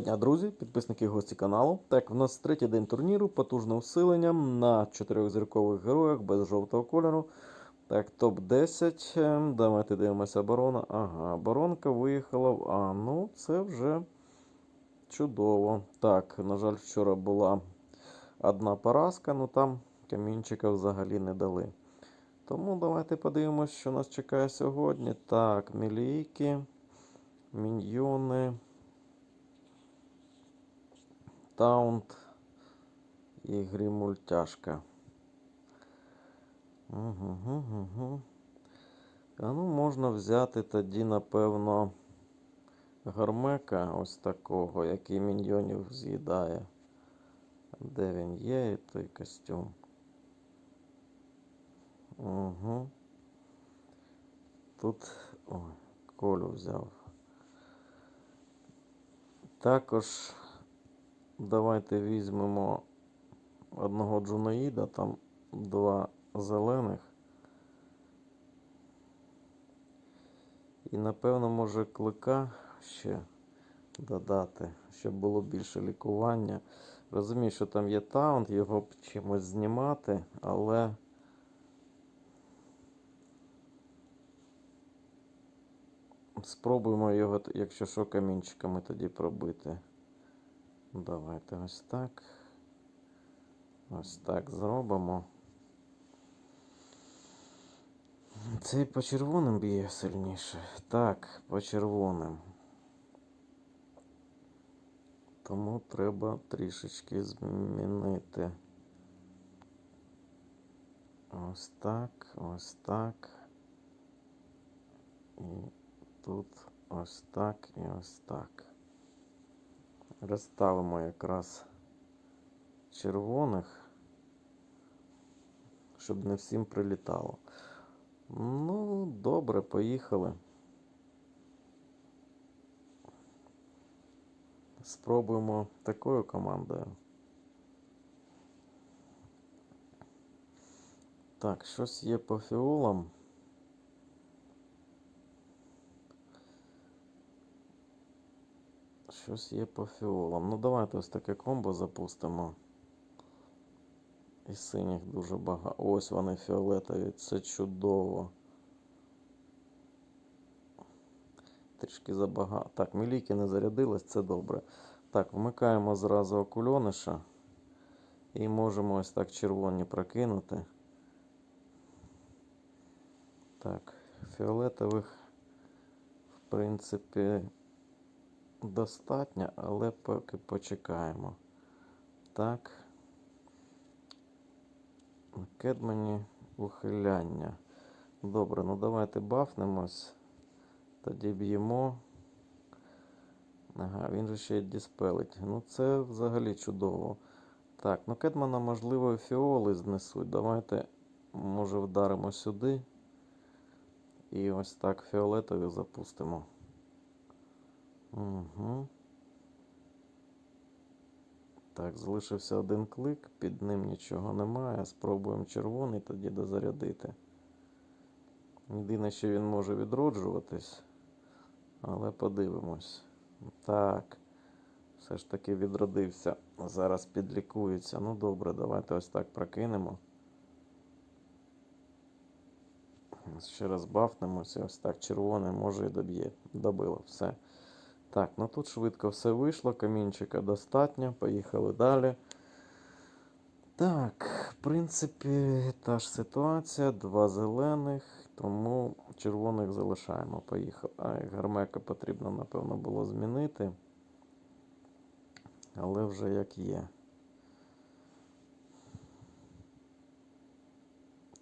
Доброго дня, друзі, підписники і гості каналу. Так, в нас третій день турніру, потужне усилення на чотирьохзіркових героях без жовтого кольору. Так, топ-10. Ем, Давайте дивимося оборона. Ага, оборонка виїхала в А. Ну, це вже чудово. Так, на жаль, вчора була одна поразка, ну там камінчика взагалі не дали. Тому давайте подивимося, що нас чекає сьогодні. Так, мілійки, міньйони. Таунт і грімультяшка. Угу, угу, угу. А ну, можна взяти тоді, напевно, гармека ось такого, який міньйонів з'їдає. Де він є, і той костюм. Угу. Тут ой, колю взяв. Також Давайте візьмемо одного джунаїда, там два зелених. І напевно може клика ще додати, щоб було більше лікування. Розумію, що там є таунт, його б чимось знімати, але спробуємо його, якщо що, камінчиками тоді пробити. Давайте ось так. Ось так зробимо. Цей по червоним б'є сильніше. Так, по червоним. Тому треба трішечки змінити. Ось так, ось так. І тут ось так і ось так. Розставимо якраз червоних, щоб не всім прилітало. Ну, добре, поїхали. Спробуємо такою командою. Так, щось є по фіолам. Щось є по фіолам. Ну, давайте ось таке комбо запустимо. І синіх дуже багато. Ось вони фіолетові. Це чудово. Трішки забагато. Так, міліки не зарядились, це добре. Так, вмикаємо зразу окульониша. І можемо ось так червоні прокинути. Так, фіолетових, в принципі, достатньо, але поки почекаємо. Так. Кедмені ухиляння. Добре, ну давайте бафнемось. Тоді б'ємо. Ага, він же ще й диспелить. Ну це взагалі чудово. Так, ну Кедмана, можливо, і фіоли знесуть. Давайте, може, вдаримо сюди. І ось так фіолетові запустимо. Угу. Так, залишився один клик, під ним нічого немає. Спробуємо червоний тоді дозарядити. Єдине, що він може відроджуватись, але подивимось. Так, все ж таки відродився. Зараз підлікується. Ну добре, давайте ось так прокинемо. Ще раз бафнемося, ось так червоний може і доб'є. Добило все. Так, ну тут швидко все вийшло, камінчика достатньо. Поїхали далі. Так, в принципі, та ж ситуація. Два зелених, тому червоних залишаємо. Поїхали. Гармека потрібно, напевно, було змінити. Але вже як є.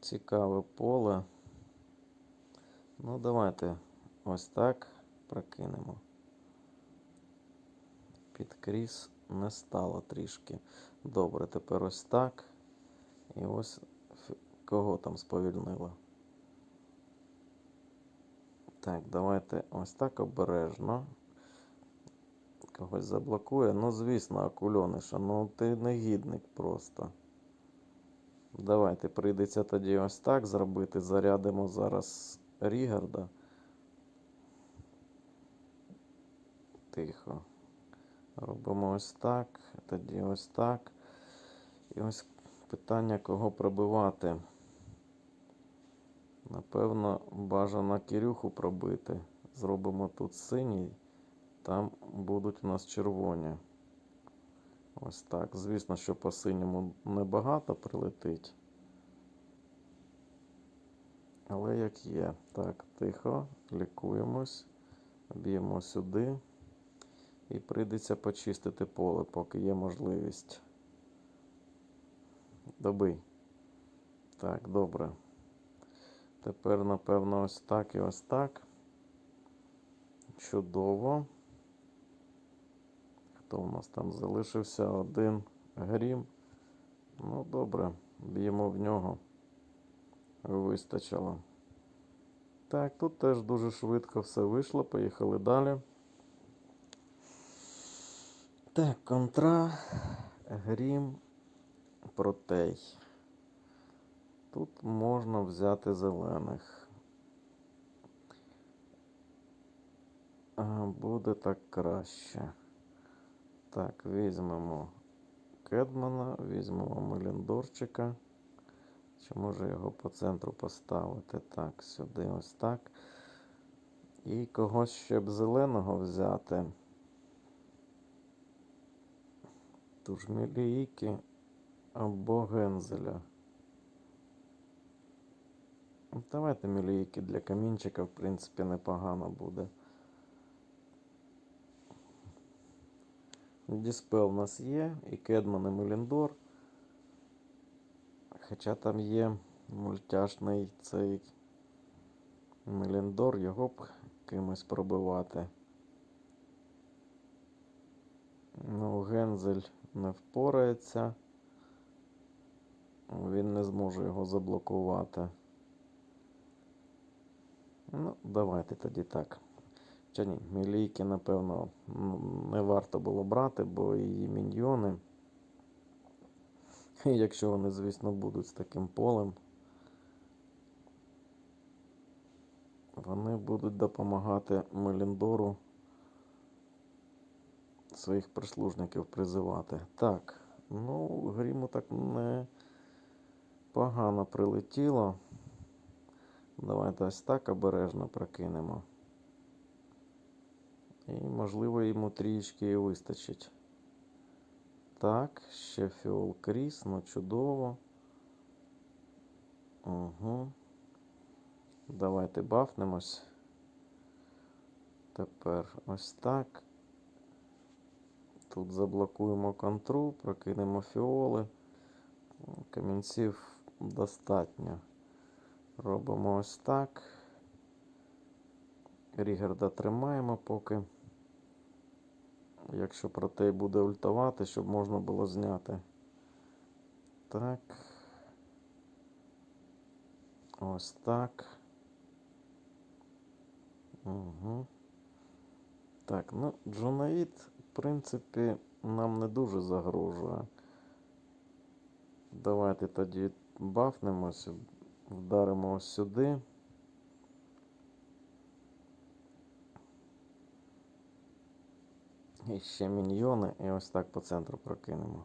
Цікаве поле. Ну, давайте ось так прокинемо. Підкріс не стало трішки. Добре, тепер ось так. І ось кого там сповільнило. Так, давайте ось так обережно. Когось заблокує. Ну, звісно, акульониша. Ну, ти негідник просто. Давайте прийдеться тоді ось так зробити. Зарядимо зараз Рігарда. Тихо. Робимо ось так, тоді ось так. І ось питання, кого пробивати. Напевно, бажано Кирюху пробити. Зробимо тут синій, там будуть у нас червоні. Ось так. Звісно, що по синьому небагато прилетить. Але як є. Так, тихо, лікуємось, б'ємо сюди. І прийдеться почистити поле, поки є можливість. Добий. Так, добре. Тепер, напевно, ось так і ось так. Чудово. Хто у нас там залишився? Один грім. Ну, добре, б'ємо в нього. Вистачило. Так, тут теж дуже швидко все вийшло. Поїхали далі. Так, контра, грім, протей. Тут можна взяти зелених. Буде так краще. Так, візьмемо Кедмана, візьмемо Меліндорчика. Чи може його по центру поставити? Так, сюди ось так. І когось ще б зеленого взяти. Тож Мілійки або Гензеля. Давайте мілійки для камінчика, в принципі, непогано буде. Діспел у нас є, і Кедман, і Меліндор. Хоча там є мультяшний цей Меліндор, його б кимось пробивати. Ну, Гензель не впорається. Він не зможе його заблокувати. Ну, давайте тоді так. Чи ні, Мілійки, напевно, не варто було брати, бо її міньйони. Якщо вони, звісно, будуть з таким полем, вони будуть допомагати Меліндору своїх прислужників призивати. Так, ну, Гріму так не погано прилетіло. Давайте ось так обережно прокинемо. І, можливо, йому трішки і вистачить. Так, ще фіол кріс, ну чудово. Угу. Давайте бафнемось. Тепер ось так. Тут заблокуємо контру, прокинемо фіоли. Камінців достатньо. Робимо ось так. Рігарда тримаємо поки. Якщо протей буде ультувати, щоб можна було зняти. Так. Ось так. Угу. Так, ну, Джонаїд, в принципі, нам не дуже загрожує. Давайте тоді бафнемося, вдаримо ось сюди. І ще міньйони, і ось так по центру прокинемо.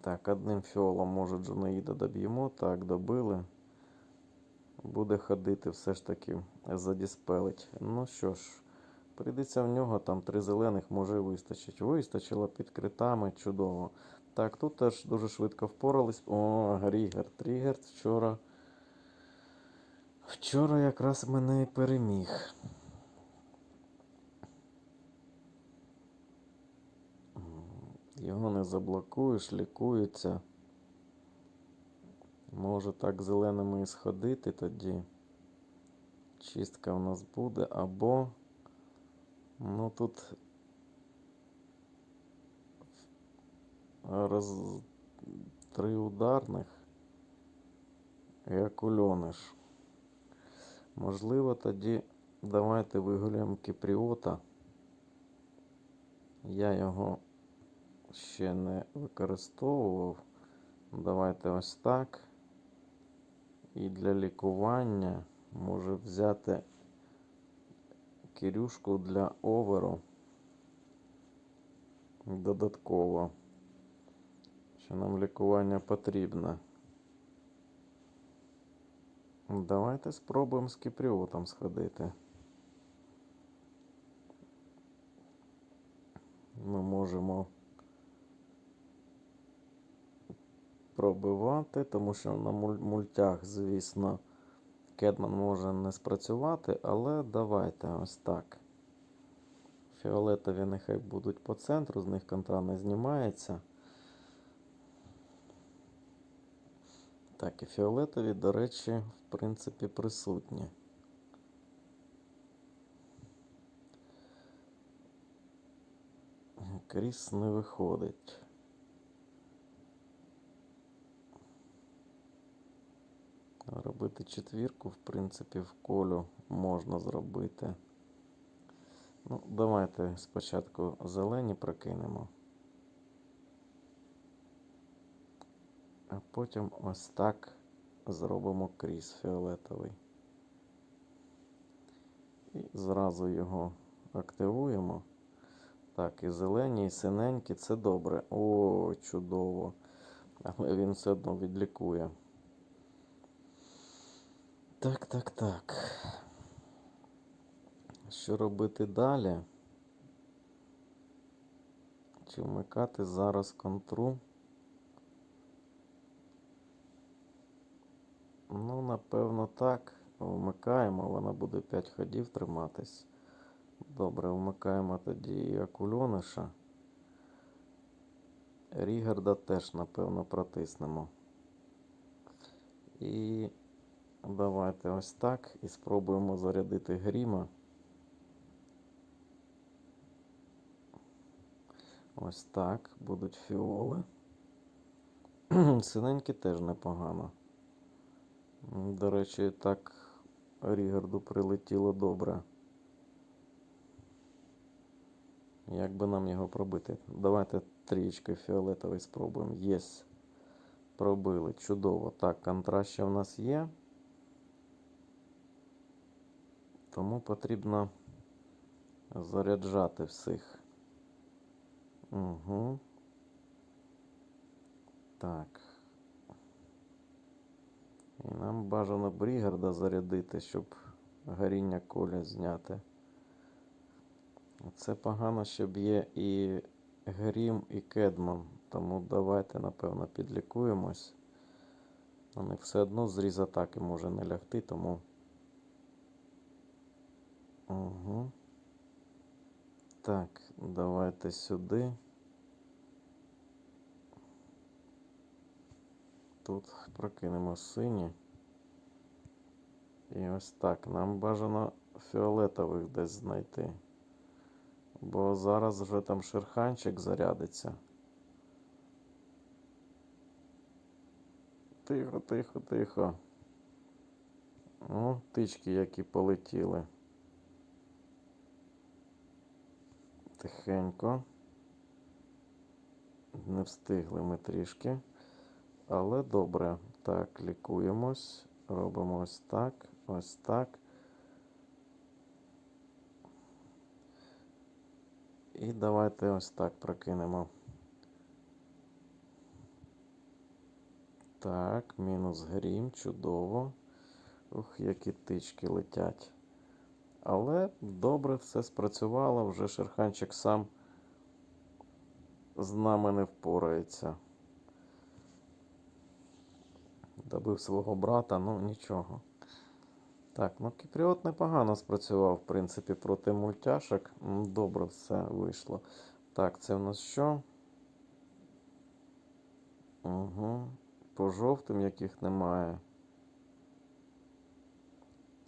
Так, одним фіолом, може, Джунаїда доб'ємо. Так, добили. Буде ходити все ж таки задіспелить. Ну що ж, прийдеться в нього там три зелених, може вистачить. Вистачило під критами, чудово. Так, тут теж дуже швидко впорались. О, Рігер, Тригер вчора. Вчора якраз мене і переміг. Його не заблокуєш, лікується. Може так зеленими і сходити тоді. Чистка в нас буде або. Ну тут роз... три ударних і акульониш. Можливо, тоді давайте вигуляємо Кіпріота. Я його ще не використовував. Давайте ось так. І для лікування може взяти Кирюшку для оверу. Додатково. Що нам лікування потрібне. Давайте спробуємо з кіпріотом сходити. Ми можемо пробивати, тому що на мультях, звісно, Кедман може не спрацювати, але давайте ось так. Фіолетові нехай будуть по центру, з них контра не знімається. Так, і фіолетові, до речі, в принципі, присутні. Кріс не виходить. Робити четвірку, в принципі, в колю можна зробити. Ну, давайте спочатку зелені прокинемо. А потім ось так зробимо кріс фіолетовий. І зразу його активуємо. Так, і зелені, і синенькі це добре. О, чудово. Але він все одно відлікує. Так, так, так. Що робити далі? Чи вмикати зараз контру? Ну, напевно, так. Вмикаємо, вона буде 5 ходів триматись. Добре, вмикаємо тоді акульониша. Рігарда теж, напевно, протиснемо. І давайте ось так. І спробуємо зарядити гріма. Ось так. Будуть фіоли. Синенькі теж непогано. До речі, так Рігарду прилетіло добре. Як би нам його пробити? Давайте трієчкою фіолетовий спробуємо. Єс. Пробили. Чудово. Так, контраст ще в нас є. Тому потрібно заряджати всіх. Угу. Так. І нам бажано Брігарда зарядити, щоб горіння коля зняти. Це погано, щоб є і Грім, і Кедман. Тому давайте, напевно, підлікуємось. На них все одно зріз атаки може не лягти, тому. Угу. Так, давайте сюди. Тут прокинемо сині. І ось так. Нам бажано фіолетових десь знайти. Бо зараз вже там шерханчик зарядиться. Тихо, тихо, тихо. О, тички, які полетіли. Тихенько. Не встигли ми трішки. Але добре. Так, лікуємось. Робимо ось так, ось так. І давайте ось так прокинемо. Так, мінус грім, чудово. Ух, які тички летять. Але добре все спрацювало, вже Шерханчик сам з нами не впорається. Добив свого брата, ну нічого. Так, ну Кіпріот непогано спрацював, в принципі, проти мультяшок. Добре все вийшло. Так, це в нас що? Угу. По жовтим, яких немає.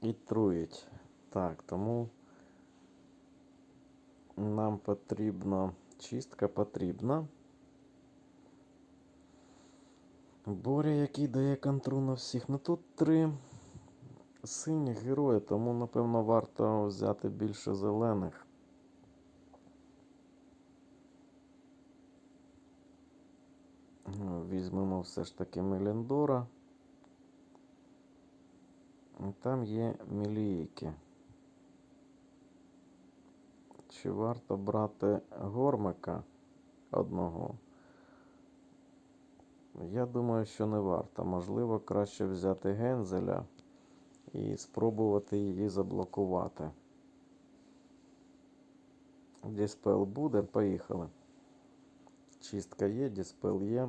І трують. Так, тому нам потрібно. Чистка потрібна. Боря, який дає контру на всіх. Ну тут три синіх герої, тому, напевно, варто взяти більше зелених. Ну, Візьмемо все ж таки Меліндора. Там є мілійки. Чи варто брати гормика одного? Я думаю, що не варто. Можливо, краще взяти гензеля і спробувати її заблокувати. Діспел буде, поїхали. Чистка є, діспел є.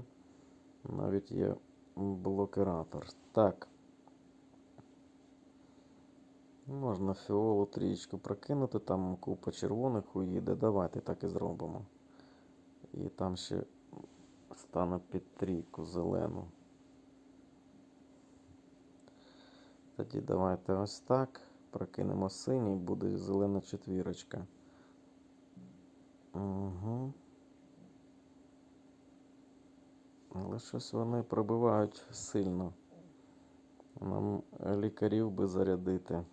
Навіть є блокиратор. Так. Можна фіолу трієчку прокинути, там купа червоних уїде. Давайте так і зробимо. І там ще стане під трійку зелену. Тоді давайте ось так. Прокинемо синій, буде зелена четвірочка. Угу. Але щось вони пробивають сильно. Нам лікарів би зарядити.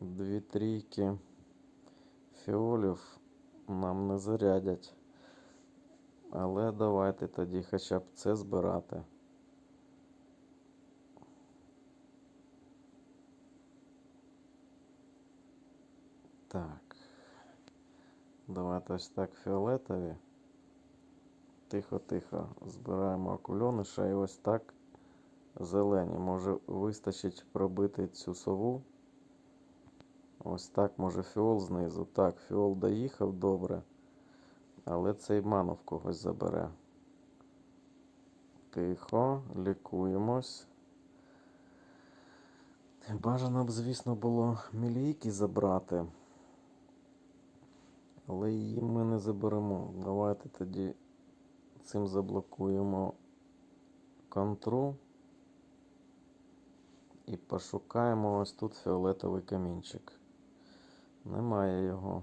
Дві трійки фіолів нам не зарядять. Але давайте тоді хоча б це збирати. Так. Давайте ось так фіолетові. Тихо-тихо збираємо акульониша і ось так зелені. Може вистачить пробити цю сову. Ось так може фіол знизу. Так, фіол доїхав добре. Але цей в когось забере. Тихо, лікуємось. Бажано б, звісно, було мілійки забрати. Але її ми не заберемо. Давайте тоді цим заблокуємо контру. І пошукаємо ось тут фіолетовий камінчик. Немає його.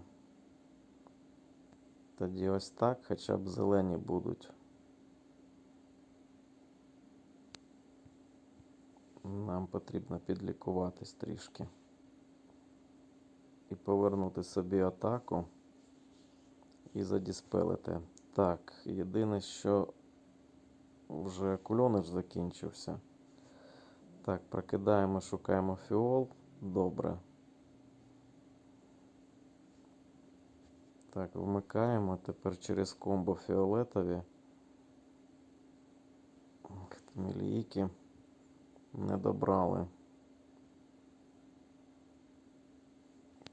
Тоді ось так хоча б зелені будуть. Нам потрібно підлікуватись трішки. І повернути собі атаку. І задіспелити. Так, єдине, що вже кульониш закінчився. Так, прокидаємо, шукаємо фіол. Добре. Так, вмикаємо. Тепер через комбо фіолетові. Мілійки не добрали.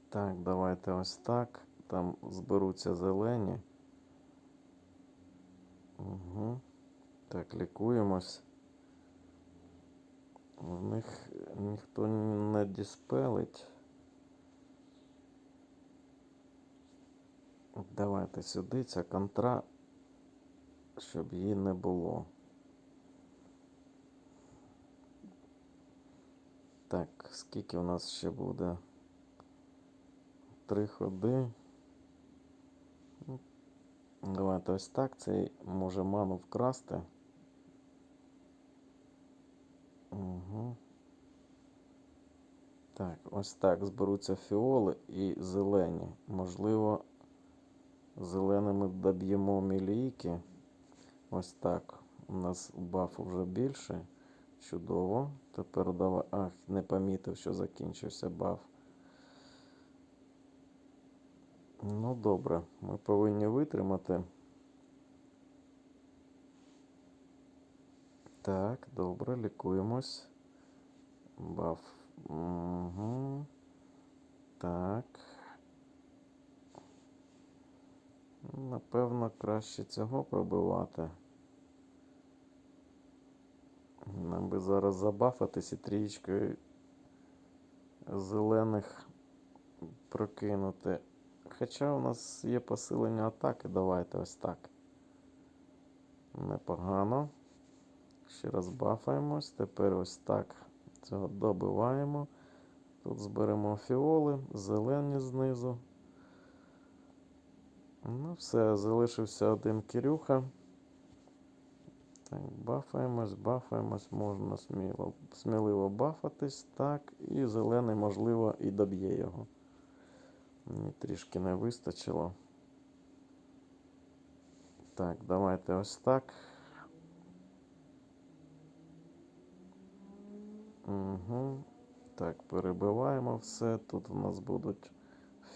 Так, давайте ось так. Там зберуться зелені. Угу. Так, лікуємось. В них ніхто не діспелить. Давайте сюди ця контра, щоб її не було. Так, скільки у нас ще буде? Три ходи. Ну, Давайте ось так. Цей може ману вкрасти. Угу. Так, ось так зберуться фіоли і зелені. Можливо, зеленими доб'ємо мілійки. Ось так. У нас бафу вже більше. Чудово. Тепер давай. Ах, не помітив, що закінчився баф. Ну, добре, ми повинні витримати. Так, добре, лікуємось. Баф. Угу. Так. Напевно, краще цього пробивати. Нам би зараз забафатись і трієчкою зелених прокинути. Хоча у нас є посилення атаки, давайте ось так. Непогано. Ще раз бафаємось. Тепер ось так цього добиваємо. Тут зберемо фіоли, зелені знизу. Ну, все, залишився один Кирюха. Так, бафаємось, бафаємось, можна сміло, сміливо бафатись. Так, і зелений, можливо, і доб'є його. Мені трішки не вистачило. Так, давайте ось так. Угу. Так, перебиваємо все. Тут у нас будуть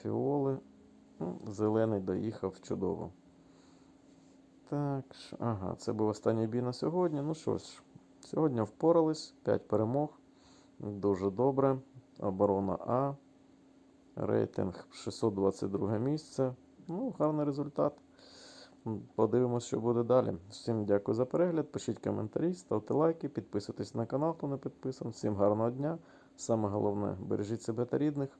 фіоли. Зелений доїхав чудово. Так, ага, це був останній бій на сьогодні. Ну що ж, сьогодні впорались, 5 перемог. Дуже добре. Оборона А. Рейтинг 622 місце. Ну, гарний результат. Подивимось, що буде далі. Всім дякую за перегляд. Пишіть коментарі, ставте лайки, підписуйтесь на канал, хто не підписаний. Всім гарного дня. Саме головне, бережіть себе та рідних.